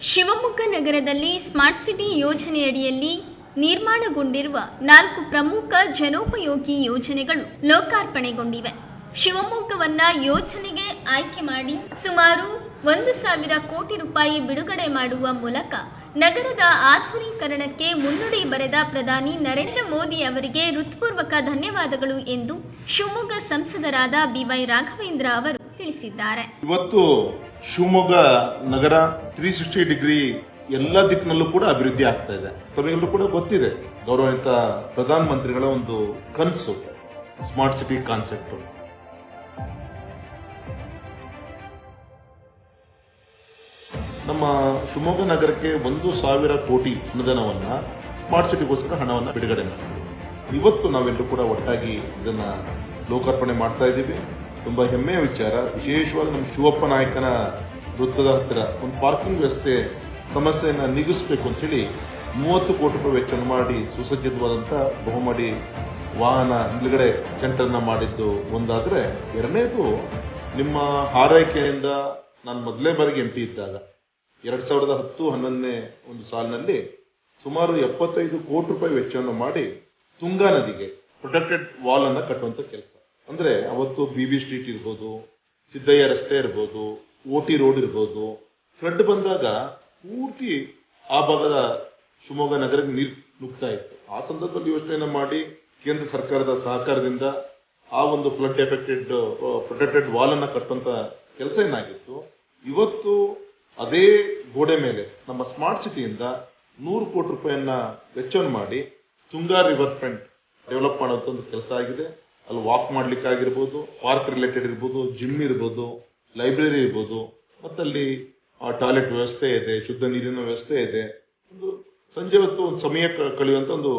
ನಗರದಲ್ಲಿ smart city ಯೋಜನೆಯಡಿಯಲ್ಲಿ ನಿರ್ಮಾಣಗೊಂಡಿರುವ ನಾಲ್ಕು ಪ್ರಮುಖ ಜನೋಪಯೋಗಿ ಯೋಜನೆಗಳು ಲೋಕಾರ್ಪಣೆಗೊಂಡಿವೆ. ಶಿವಮೊಗ್ಗವನ್ನ ಯೋಜನೆಗೆ ಆಯ್ಕೆ ಮಾಡಿ ಸುಮಾರು ಒಂದು ಸಾವಿರ ಕೋಟಿ ರೂಪಾಯಿ ಬಿಡುಗಡೆ ಮಾಡುವ ಮೂಲಕ ನಗರದ ಆಧುನೀಕರಣಕ್ಕೆ ಮುನ್ನುಡಿ ಬರೆದ ಪ್ರಧಾನಿ ನರೇಂದ್ರ ಮೋದಿ ಅವರಿಗೆ ಹೃತ್ಪೂರ್ವಕ ಧನ್ಯವಾದಗಳು ಎಂದು ಶಿವಮೊಗ್ಗ ಸಂಸದರಾದ ಬಿವೈ ರಾಘವೇಂದ್ರ ಅವರು ತಿಳಿಸಿದ್ದಾರೆ. ಇವತ್ತು ಶಿವಮೊಗ್ಗ ನಗರ ತ್ರೀ ಸಿಕ್ಸ್ಟಿ ಡಿಗ್ರಿ ಎಲ್ಲ ದಿಕ್ಕಿನಲ್ಲೂ ಕೂಡ ಅಭಿವೃದ್ಧಿ ಆಗ್ತಾ ಇದೆ. ತಮಗೆಲ್ಲರೂ ಕೂಡ ಗೊತ್ತಿದೆ, ಗೌರವಾನ್ವಿತ ಪ್ರಧಾನ ಮಂತ್ರಿಗಳ ಒಂದು ಕನಸು ಸ್ಮಾರ್ಟ್ ಸಿಟಿ ಕಾನ್ಸೆಪ್ಟ್ ನಮ್ಮ ಶಿವಮೊಗ್ಗ ನಗರಕ್ಕೆ ಒಂದು ಸಾವಿರ ಕೋಟಿ ಅನುದಾನವನ್ನ ಸ್ಮಾರ್ಟ್ ಸಿಟಿಗೋಸ್ಕರ ಹಣವನ್ನು ಬಿಡುಗಡೆ ಮಾಡಿದ್ರು. ಇವತ್ತು ನಾವೆಲ್ಲರೂ ಕೂಡ ಒಟ್ಟಾಗಿ ಇದನ್ನ ಲೋಕಾರ್ಪಣೆ ಮಾಡ್ತಾ ಇದ್ದೀವಿ. ತುಂಬಾ ಹೆಮ್ಮೆಯ ವಿಚಾರ. ವಿಶೇಷವಾಗಿ ನಮ್ಮ ಶಿವಪ್ಪ ನಾಯಕನ ವೃತ್ತದ ಹತ್ತಿರ ಒಂದು ಪಾರ್ಕಿಂಗ್ ವ್ಯವಸ್ಥೆ ಸಮಸ್ಯೆಯನ್ನು ನೀಗಿಸಬೇಕು ಅಂತ ಹೇಳಿ ಮೂವತ್ತು ಕೋಟಿ ರೂಪಾಯಿ ವೆಚ್ಚವನ್ನು ಮಾಡಿ ಸುಸಜ್ಜಿತವಾದಂತ ಬಹುಮಡಿ ವಾಹನ ನಿಲುಗಡೆ ಸೆಂಟರ್ನ ಮಾಡಿದ್ದು ಒಂದಾದ್ರೆ ಎರಡನೇದು ನಿಮ್ಮ ಹಾರೈಕೆಯಿಂದ ನಾನು ಮೊದಲೇ ಬಾರಿಗೆ ಎಂ ಪಿ ಇದ್ದಾಗ ಎರಡ್ ಸಾವಿರದ ಹತ್ತು ಹನ್ನೊಂದನೇ ಒಂದು ಸಾಲಿನಲ್ಲಿ ಸುಮಾರು ಎಪ್ಪತ್ತೈದು ಕೋಟಿ ರೂಪಾಯಿ ವೆಚ್ಚವನ್ನು ಮಾಡಿ ತುಂಗಾ ನದಿಗೆ ಪ್ರೊಟೆಕ್ಟೆಡ್ ವಾಲ್ ಅನ್ನು ಕಟ್ಟುವಂತ ಕೆಲಸ. ಅಂದ್ರೆ ಅವತ್ತು ಬಿ ಬಿ ಸ್ಟ್ರೀಟ್ ಇರ್ಬೋದು, ಸಿದ್ದಯ್ಯ ರಸ್ತೆ ಇರ್ಬೋದು, ಓಟಿ ರೋಡ್ ಇರ್ಬೋದು, ಫ್ಲಡ್ ಬಂದಾಗ ಪೂರ್ತಿ ಆ ಭಾಗದ ಶಿವಮೊಗ್ಗ ನಗರಕ್ಕೆ ನೀರು ನುಗ್ತಾ ಇತ್ತು. ಆ ಸಂದರ್ಭದಲ್ಲಿ ಯೋಚನೆಯನ್ನ ಮಾಡಿ ಕೇಂದ್ರ ಸರ್ಕಾರದ ಸಹಕಾರದಿಂದ ಆ ಒಂದು ಫ್ಲಡ್ ಎಫೆಕ್ಟೆಡ್ ಪ್ರೊಟೆಕ್ಟೆಡ್ ವಾಲ್ ಅನ್ನ ಕಟ್ಟುವಂತ ಕೆಲಸ ಏನಾಗಿತ್ತು? ಇವತ್ತು ಅದೇ ಗೋಡೆ ಮೇಲೆ ನಮ್ಮ ಸ್ಮಾರ್ಟ್ ಸಿಟಿಯಿಂದ ನೂರು ಕೋಟಿ ರೂಪಾಯಿಯನ್ನ ವೆಚ್ಚವನ್ನು ಮಾಡಿ ತುಂಗಾ ರಿವರ್ ಫ್ರಂಟ್ ಡೆವಲಪ್ ಮಾಡುವಂತ ಒಂದು ಕೆಲಸ ಆಗಿದೆ. ಅಲ್ಲಿ ವಾಕ್ ಮಾಡ್ಲಿಕ್ಕೆ ಆಗಿರ್ಬೋದು ಪಾರ್ಕ್ ರಿಲೇಟೆಡ್ ಇರ್ಬೋದು ಜಿಮ್ ಇರ್ಬೋದು ಲೈಬ್ರರಿ ಇರ್ಬೋದು, ಮತ್ತಲ್ಲಿ ಟಾಯ್ಲೆಟ್ ವ್ಯವಸ್ಥೆ ಇದೆ, ಶುದ್ಧ ನೀರಿನ ವ್ಯವಸ್ಥೆ ಇದೆ. ಒಂದು ಸಂಜೆ ಹೊತ್ತು ಒಂದು ಸಮಯ ಕಳೆಯುವಂತ ಒಂದು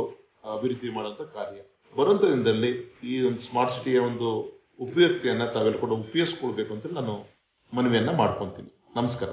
ಅಭಿವೃದ್ಧಿ ಮಾಡುವಂತ ಕಾರ್ಯ. ಬರುವಂತ ದಿನದಲ್ಲಿ ಈ ಒಂದು ಸ್ಮಾರ್ಟ್ ಸಿಟಿಯ ಒಂದು ಉಪಯುಕ್ತಿಯನ್ನ ತಾವೆಲ್ಲ ಕೂಡ ಉಪಯೋಗಿಸ್ಕೊಳ್ಬೇಕು ಅಂತ ನಾನು ಮನವಿಯನ್ನ ಮಾಡ್ಕೊಂತೀನಿ. ನಮಸ್ಕಾರ.